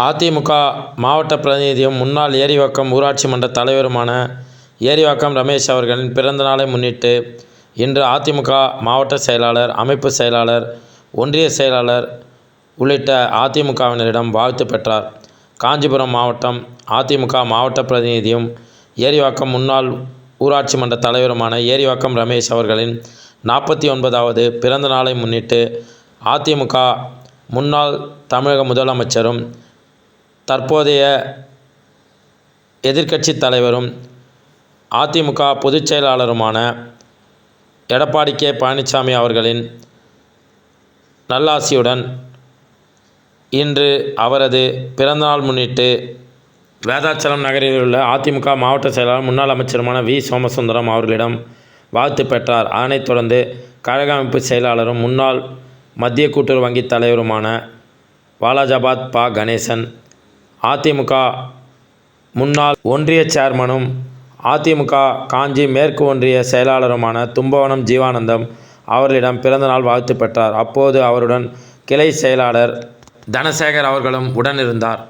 அதிமுக மாவட்ட பிரதிநிதியும் முன்னாள் ஏரிவாக்கம் ஊராட்சி மன்ற தலைவருமான ஏரிவாக்கம் ரமேஷ் அவர்களின் பிறந்த நாளை முன்னிட்டு இன்று அதிமுக மாவட்ட செயலாளர் அமைப்பு செயலாளர் ஒன்றிய செயலாளர் உள்ளிட்ட அதிமுகவினரிடம் வாழ்த்து பெற்றார். காஞ்சிபுரம் மாவட்டம் அதிமுக மாவட்ட பிரதிநிதியும் ஏரிவாக்கம் முன்னாள் ஊராட்சி மன்ற தலைவருமான ஏரிவாக்கம் ரமேஷ் அவர்களின் நாற்பத்தி ஒன்பதாவது பிறந்த நாளை முன்னிட்டு அதிமுக முன்னாள் தமிழக முதலமைச்சரும் தற்போதைய எதிர்க்கட்சி தலைவரும் அதிமுக பொதுச் செயலாளருமான எடப்பாடி கே. பழனிசாமி அவர்களின் நல்லாசியுடன் இன்று அவரது பிறந்தநாள் முன்னிட்டு வேதாச்சலம் நகரில் உள்ள அதிமுக மாவட்ட செயலாளர் முன்னாள் அமைச்சருமான வி. சோமசுந்தரம் அவர்களிடம் வாழ்த்து பெற்றார். அதனைத் தொடர்ந்து கழக அமைப்பு செயலாளரும் முன்னாள் மத்திய கூட்டுறவு வங்கி தலைவருமான வாலாஜாபாத் பா கணேசன் அதிமுக முன்னாள் ஒன்றிய சேர்மனும் அதிமுக காஞ்சி மேற்கு ஒன்றிய செயலாளருமான தும்பவனம் ஜீவானந்தம் அவர்களிடம் பிறந்தநாள் வாழ்த்து பெற்றார். அப்போது அவருடன் கிளை செயலாளர் தனசேகர் அவர்களும் உடனிருந்தார்.